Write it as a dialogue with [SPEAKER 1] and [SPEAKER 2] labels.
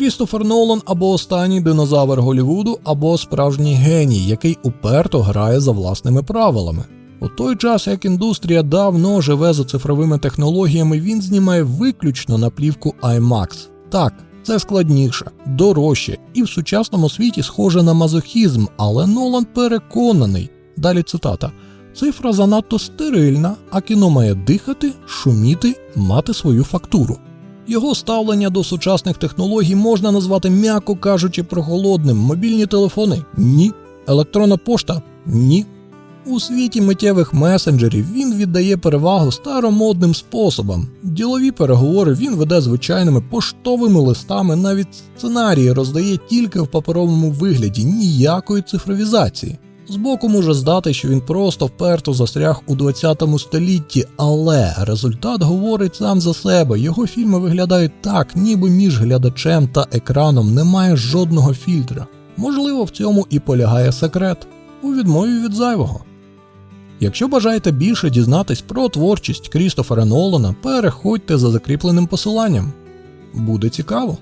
[SPEAKER 1] Крістофер Нолан або останній динозавр Голівуду, або справжній геній, який уперто грає за власними правилами. У той час, як індустрія давно живе за цифровими технологіями, він знімає виключно на плівку IMAX. Так, це складніше, дорожче і в сучасному світі схоже на мазохізм, але Нолан переконаний. Далі цитата. Цифра занадто стерильна, а кіно має дихати, шуміти, мати свою фактуру. Його ставлення до сучасних технологій можна назвати, м'яко кажучи, прохолодним. Мобільні телефони ні. Електронна пошта ні. У світі миттєвих месенджерів він віддає перевагу старомодним способам. Ділові переговори він веде звичайними поштовими листами, навіть сценарії роздає тільки в паперовому вигляді, ніякої цифровізації. Збоку може здати, що він просто вперто застряг у 20 столітті, але результат говорить сам за себе. Його фільми виглядають так, ніби між глядачем та екраном немає жодного фільтра. Можливо, в цьому і полягає секрет у відмові від зайвого. Якщо бажаєте більше дізнатись про творчість Крістофера Нолана, переходьте за закріпленим посиланням. Буде цікаво.